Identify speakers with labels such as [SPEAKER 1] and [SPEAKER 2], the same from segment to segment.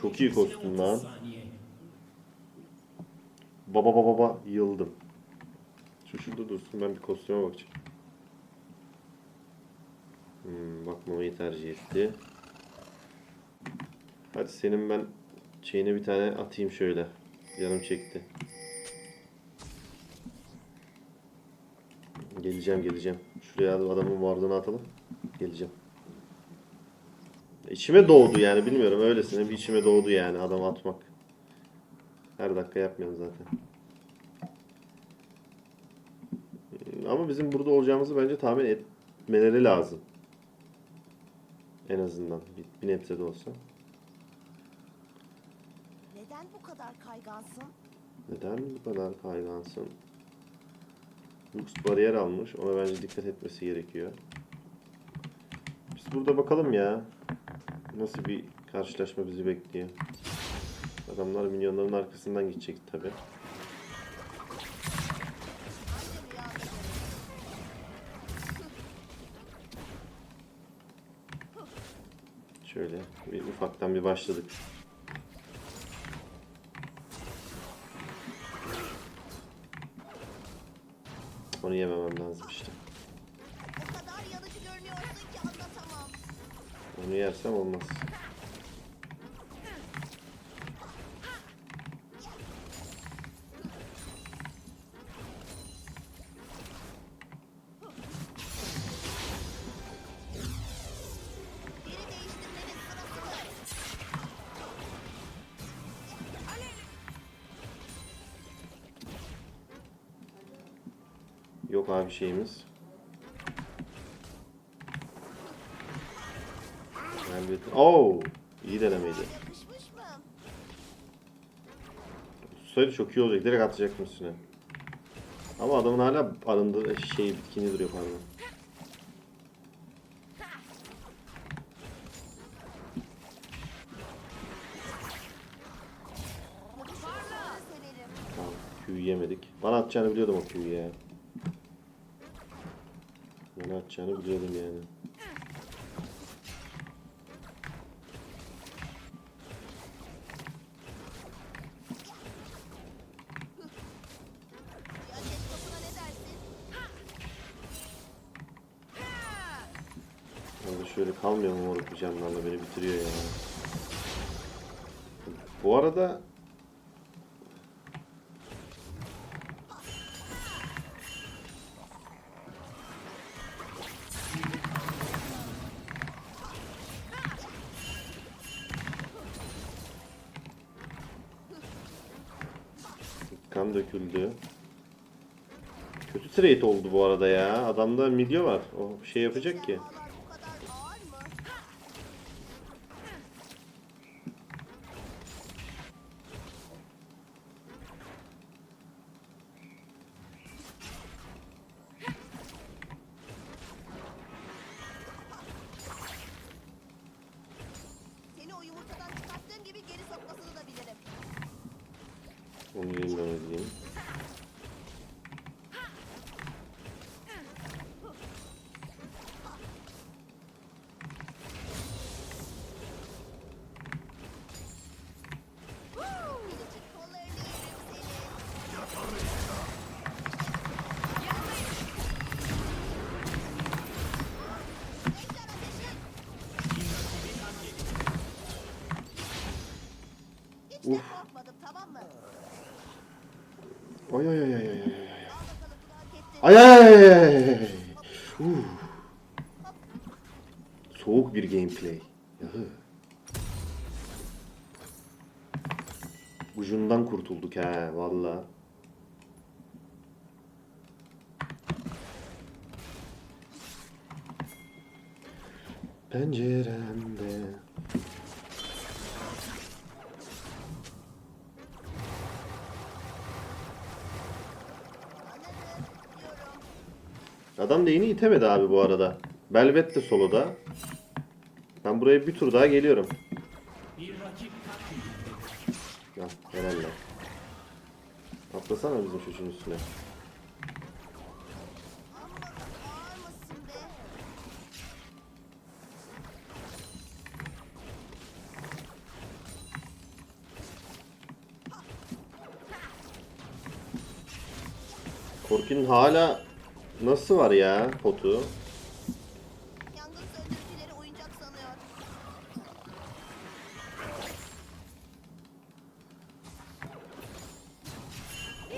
[SPEAKER 1] Çok iyi kostüm lan. Baba baba baba yıldım. Şu şurada dursun ben bir kostüme bakacağım. Hmm, bakmamayı tercih etti. Hadi senin ben şeyine bir tane atayım şöyle. Yanım çekti. Geleceğim geleceğim. Şuraya adamın varlığını atalım. Geleceğim. İçime doğdu yani bilmiyorum öylesine bir içime doğdu yani adam atmak. Her dakika yapmıyorum zaten. Hmm, Ama bizim burada olacağımızı bence tahmin etmeleri lazım. En azından bir, bir nebze de olsa.
[SPEAKER 2] Neden bu kadar kaygansın?
[SPEAKER 1] Neden bu kadar kaygansın? Lux bariyer almış. Ona bence dikkat etmesi gerekiyor. Biz burada bakalım ya. Nasıl bir karşılaşma bizi bekliyor. Adamlar minyonların arkasından gidecek tabi. Şöyle bir ufaktan bir başladık. Onu yememem lazım Onu yersem olmaz. Yok abi şeyimiz. Oo, iyi denemeydi. Tutsaydı çok iyi olacak. Direkt atacaktım üstüne. Ama adamın hala arındığı şey bitkini duruyor pardon. Tamam. Q'yu yemedik. Bana atacağını biliyordum o Q'yu ya. Bana atacağını biliyordum yani. Şöyle kalmıyor mu moruk bir canlarla beni bitiriyor ya. Bu arada kan döküldü. Kötü trade oldu bu arada ya. Adamda midye var. O şey yapacak ki.
[SPEAKER 2] Ejderhalar bu kadar ağır mı? Seni o yumurtadan çıkarttığım gibi geri sokmasını da bilirim.
[SPEAKER 1] Onu yeniden edeyim. Ay ay ay. Soğuk bir gameplay. Ucundan kurtulduk ha valla. Penceremde Adam da lane'i itemedi abi bu arada. Belvet de soloda. Ben buraya bir tur daha geliyorum. Ya herhalde. Atlasana bizim çocuğun üstüne. Korkin'in hala nasıl var ya potu?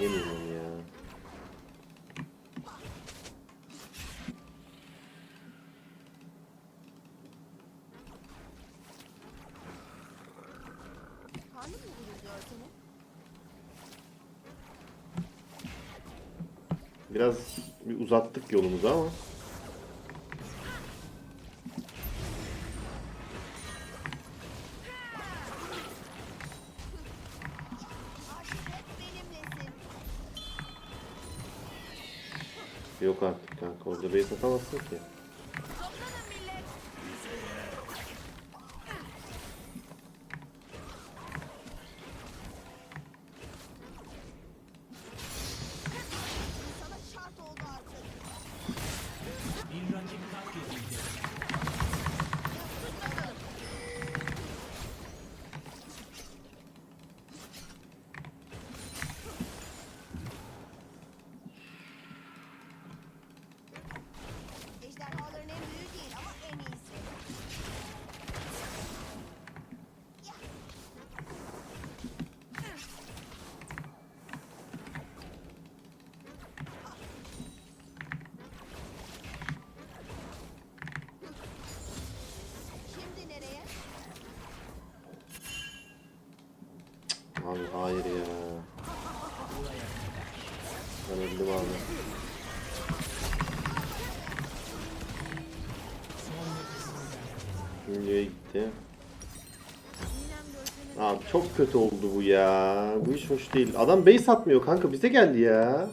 [SPEAKER 1] Yemiyorum ya. Biraz bir uzattık yolumuzu ama. Yok artık kanka orada base atamazsın ki. Videoya gitti. Abi çok kötü oldu bu ya. Bu hiç hoş değil. Adam base atmıyor kanka bize geldi ya.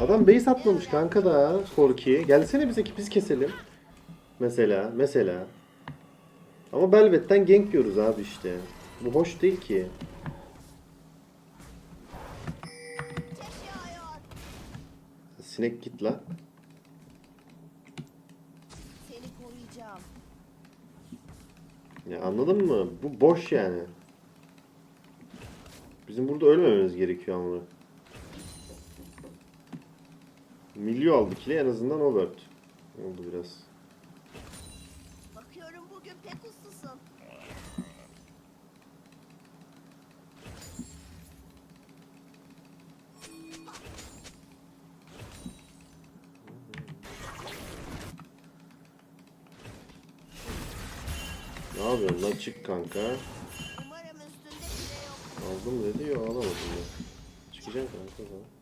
[SPEAKER 1] Adam base atmamış kanka da Korki. Gelsene bize ki biz keselim. Mesela, mesela. Ama Belvet'ten gank yiyoruz abi işte. Bu hoş değil ki. Sinek git la.
[SPEAKER 2] Seni koruyacağım.
[SPEAKER 1] Ya anladın mı? Bu boş yani. Bizim burada ölmememiz gerekiyor ama. Milyo aldık ile en azından overt. Oldu biraz. Ne yapıyorsun lan çık kanka. Aldım dedi yok alamadım ya. Çıkacağım kanka o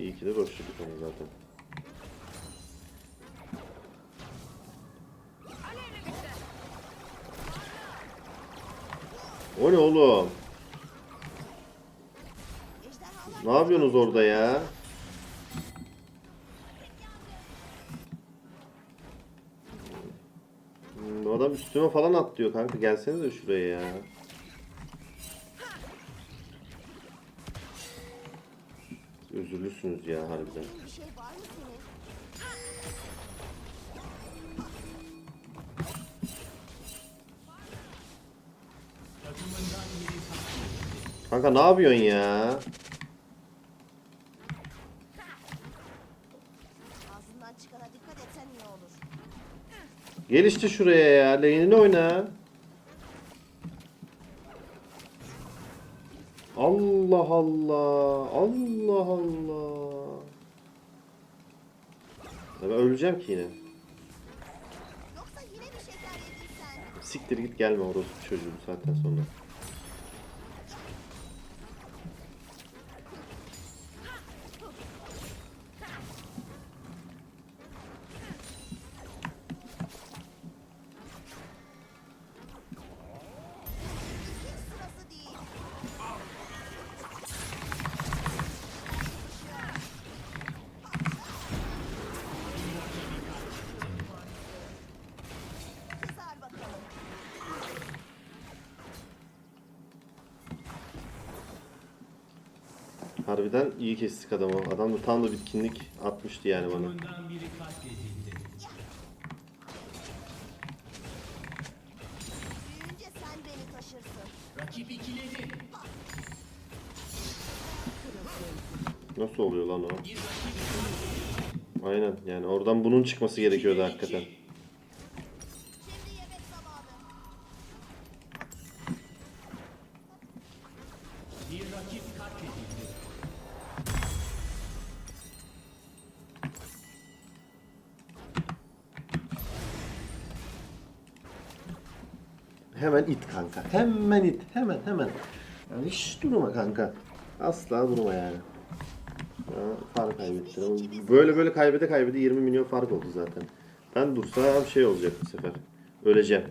[SPEAKER 1] iyi ki de başladık onu zaten. O ne oğlum? Ne yapıyorsunuz orada ya? Hmm, adam üstüme falan atlıyor kanka. Gelsenize şuraya ya.
[SPEAKER 3] Takımından biri katledildi.
[SPEAKER 1] Kanka ne yapıyorsun ya?
[SPEAKER 2] Ağzından çıkana dikkat etsen iyi olur.
[SPEAKER 1] Gel işte şuraya ya. Lane'ini oyna. Allah Allah. Allah Allah. Ya ben öleceğim ki yine. Siktir git gelme orospu çocuğu saatten sonra. Harbiden iyi kestik adamı. Adam da tam da bitkinlik atmıştı yani bana. Nasıl oluyor lan o? Aynen yani oradan bunun çıkması gerekiyordu hakikaten. Hemen it. Hemen hemen. Yani hiç durma kanka. Asla durma yani. Ya, fark kaybetti. Böyle böyle kaybede kaybede 20 milyon fark oldu zaten. Ben dursam şey olacak bu sefer. Öleceğim.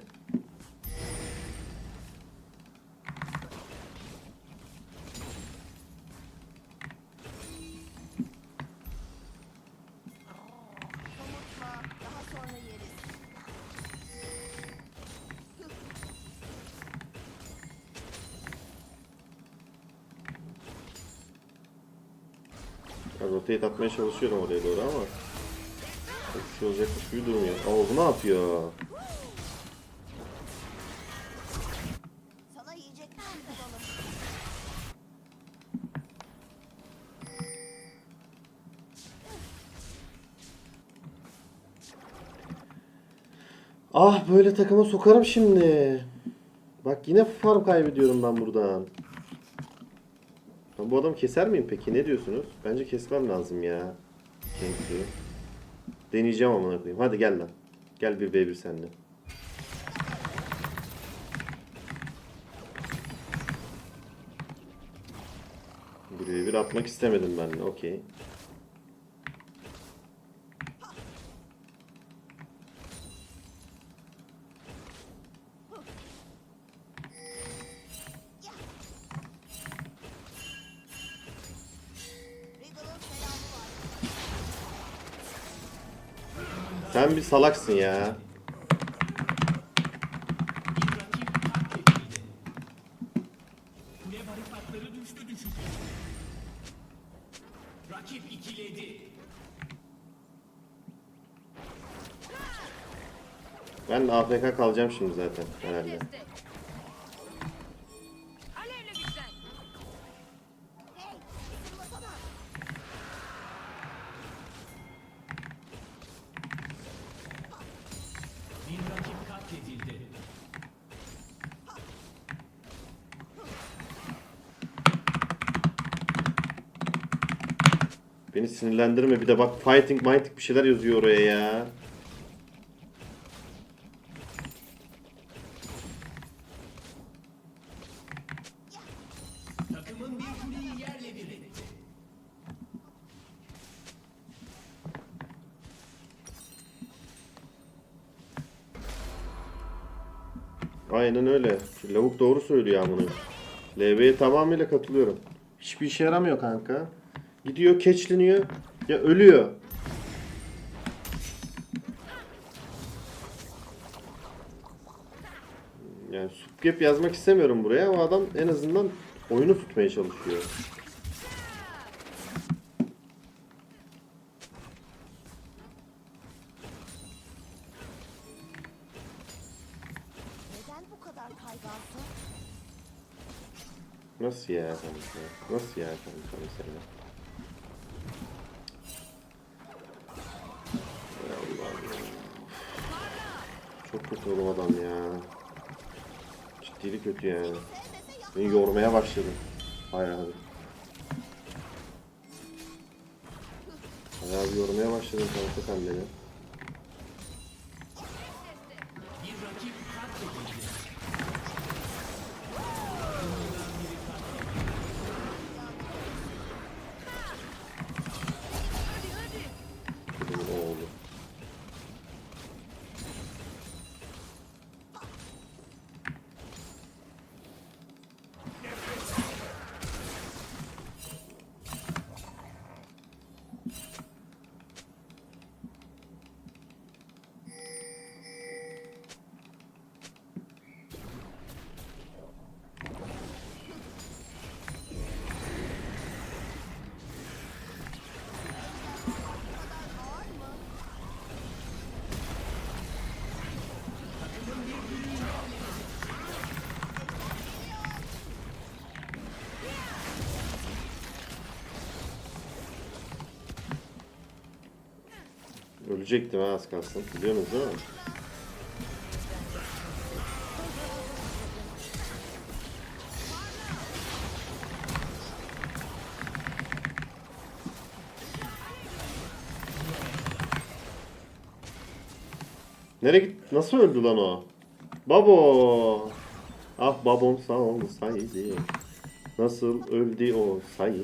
[SPEAKER 1] Ya, rotate atmaya çalışıyorum oraya doğru ama çok bir şey olacakmış gibi durmuyor. Aa bu ne yapıyor? Ah böyle takıma sokarım şimdi. Bak yine farm kaybediyorum ben buradan. Bu adamı keser miyim peki? Ne diyorsunuz? Bence kesmem lazım ya. Kenk'i. Deneyeceğim amına koyayım. Hadi gel lan. Gel bir v1 senle. Bir v1 atmak istemedim ben de. Okey. Sen bir salaksın ya. Ben de AFK kalacağım şimdi zaten herhalde. Beni sinirlendirme bir de bak fighting mighting bir şeyler yazıyor oraya ya. Aynen öyle. Lavuk doğru söylüyor amına. LV'ye tamamıyla katılıyorum. Hiçbir işe yaramıyor kanka. Gidiyor keçleniyor ya ölüyor. Yani subgap yazmak istemiyorum buraya ama adam en azından oyunu tutmaya çalışıyor. Nasıl ya kanka? Nasıl ya kanka mesela? Ciddili kötü yani. Beni yormaya başladı. Bayağı bir. Bayağı yormaya başladın kanka sen beni. Ölecektim ha az kalsın. Biliyorsunuz değil mi? Nereye git? Nasıl öldü lan o? Babo. Ah babam sağ olsaydı. Nasıl öldü o saydı.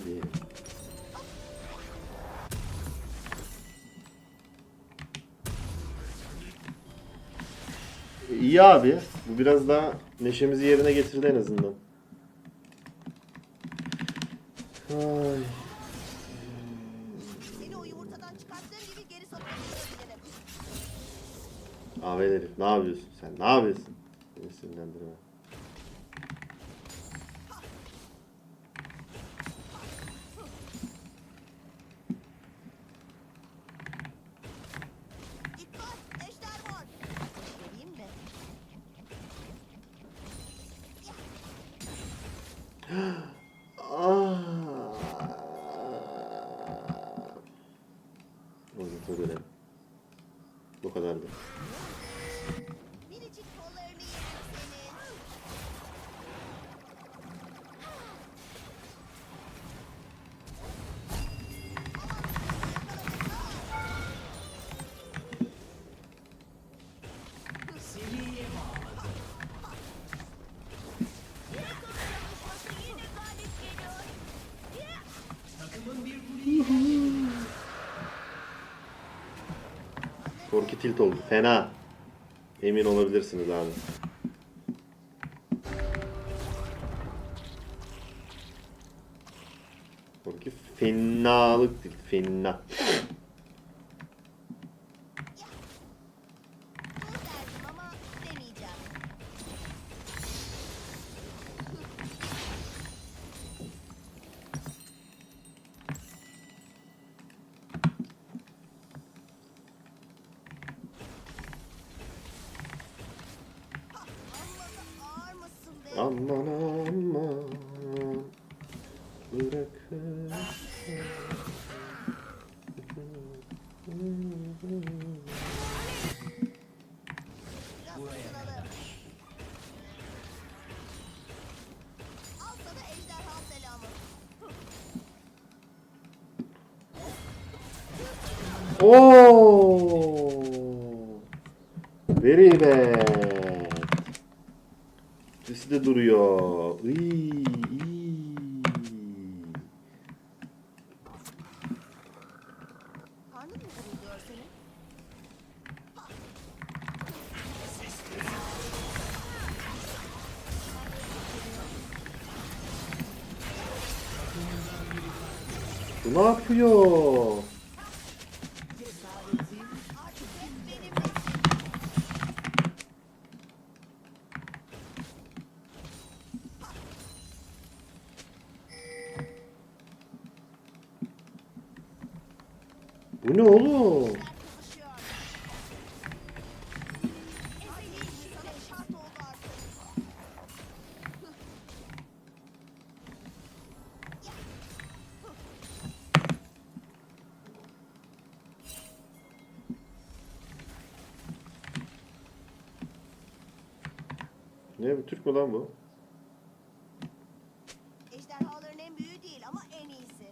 [SPEAKER 1] İyi abi. Bu biraz daha neşemizi yerine getirdi en azından. Ay.
[SPEAKER 2] Seni o yumurtadan çıkarttığım gibi geri sokabilirim.
[SPEAKER 1] Ahmet herif ne yapıyorsun sen? Ne yapıyorsun? Beni sinirlendirme. Korki tilt oldu. Fena. Emin olabilirsiniz abi. Korki fenalık değil. Fena. Oo. Very bad. Sesi de duruyor. Iy, iy. Ne bu Türk mü lan bu?
[SPEAKER 2] Ejderhaların en büyüğü değil ama en iyisi.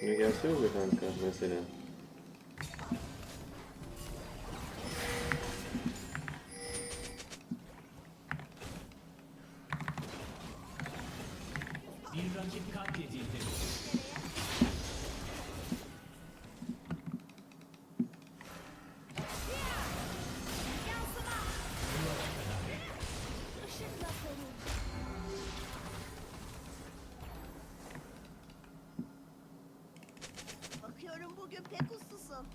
[SPEAKER 1] Şuna gelsenize kanka mesela.
[SPEAKER 2] Bugün pek uslusun.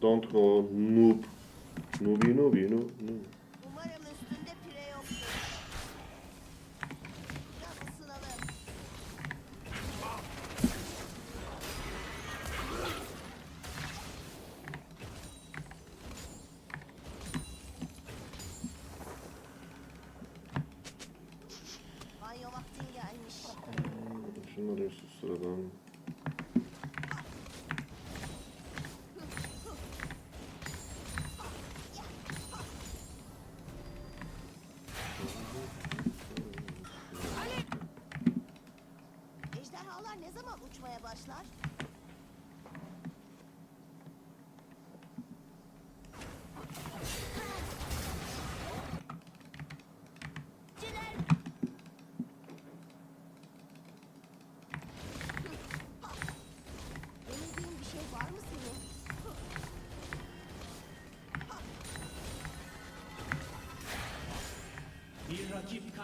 [SPEAKER 1] Don't go noob. Noobi noobi noob. noob.
[SPEAKER 2] Umarım üstünde pire yoktur. Biraz ısınalım. Banyo vaktin gelmiş.
[SPEAKER 1] Şunları susturadan.
[SPEAKER 2] Ejderhalar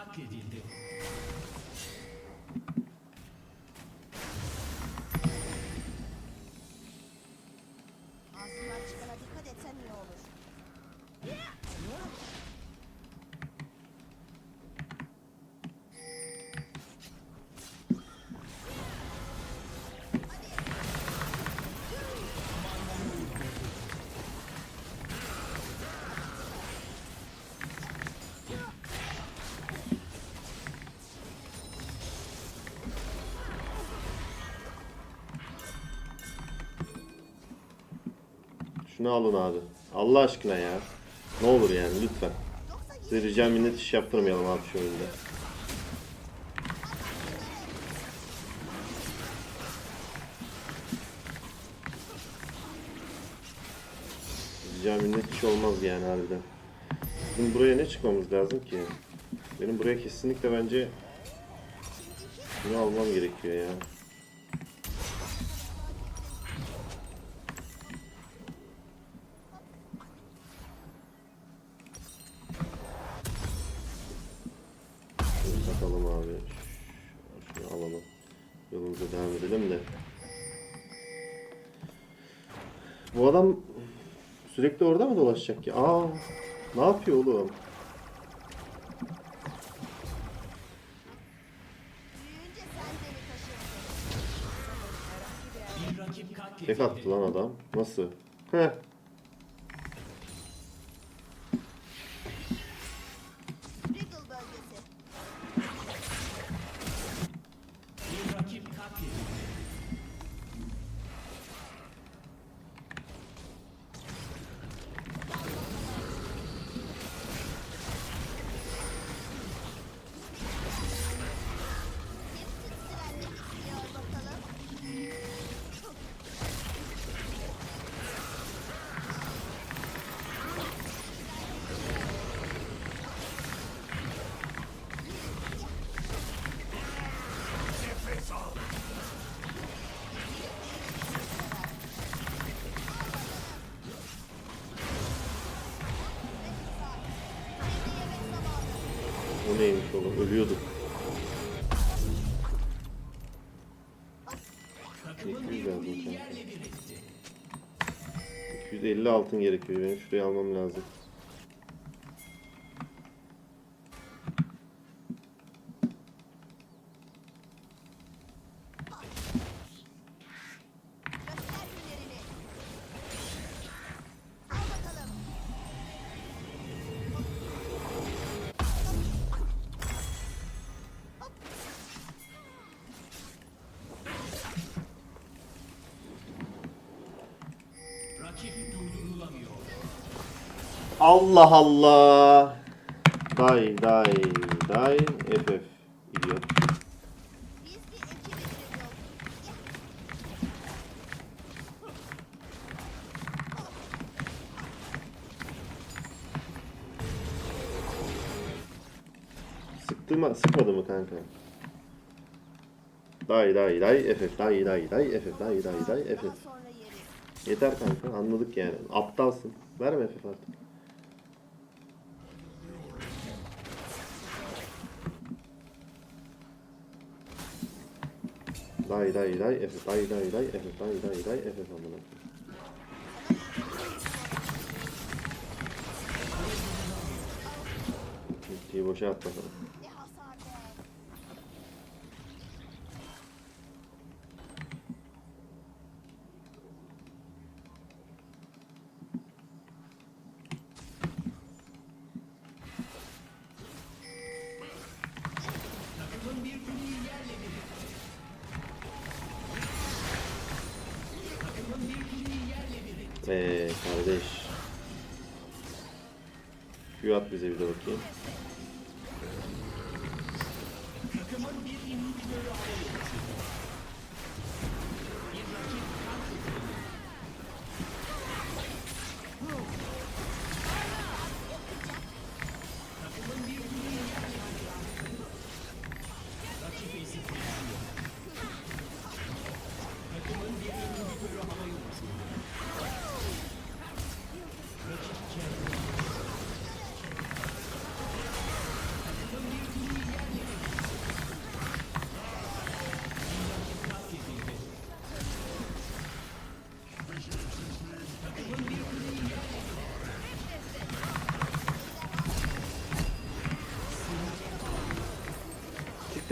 [SPEAKER 2] hak edildi.
[SPEAKER 1] Şunu alın abi. Allah aşkına ya. Ne olur yani lütfen. Size rica minnet iş yaptırmayalım abi şu oyunda. Rica minnet iş olmaz yani harbiden. Bizim buraya ne çıkmamız lazım ki? Benim buraya kesinlikle bence bunu almam gerekiyor ya. Orada mı dolaşacak ki? Aa, ne yapıyor oğlum? Tek attı lan adam. Nasıl? Heh.
[SPEAKER 3] Yerle bir etti.
[SPEAKER 1] 250 altın gerekiyor. Benim şuraya almam lazım. Allah Allah. Day day day FF.
[SPEAKER 2] Wriggle.
[SPEAKER 1] Sıktı mı? Sıkmadı mı kanka? Day day day FF. Day day day FF. Day day day FF. Yeter kanka anladık yani. Aptalsın. Verme FF artık. Lay lay lay efe lay lay lay efe lay lay lay efe amına.
[SPEAKER 3] Ultiyi boşa at bakalım.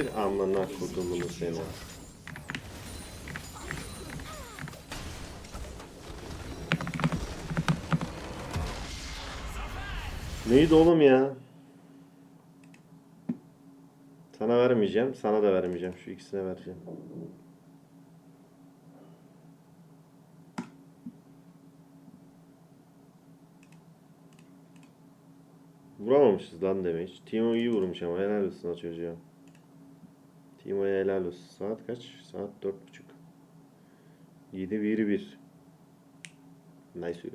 [SPEAKER 3] Siktir amına kurdum bunu seni. Neydi oğlum ya? Sana vermeyeceğim, sana da vermeyeceğim. Şu ikisine vereceğim. Vuramamışız lan demiş. Timo iyi vurmuş ama helal olsun o çocuğa. Timo'ya helal olsun. Saat kaç? Saat dört buçuk. 7 1 1. Nice.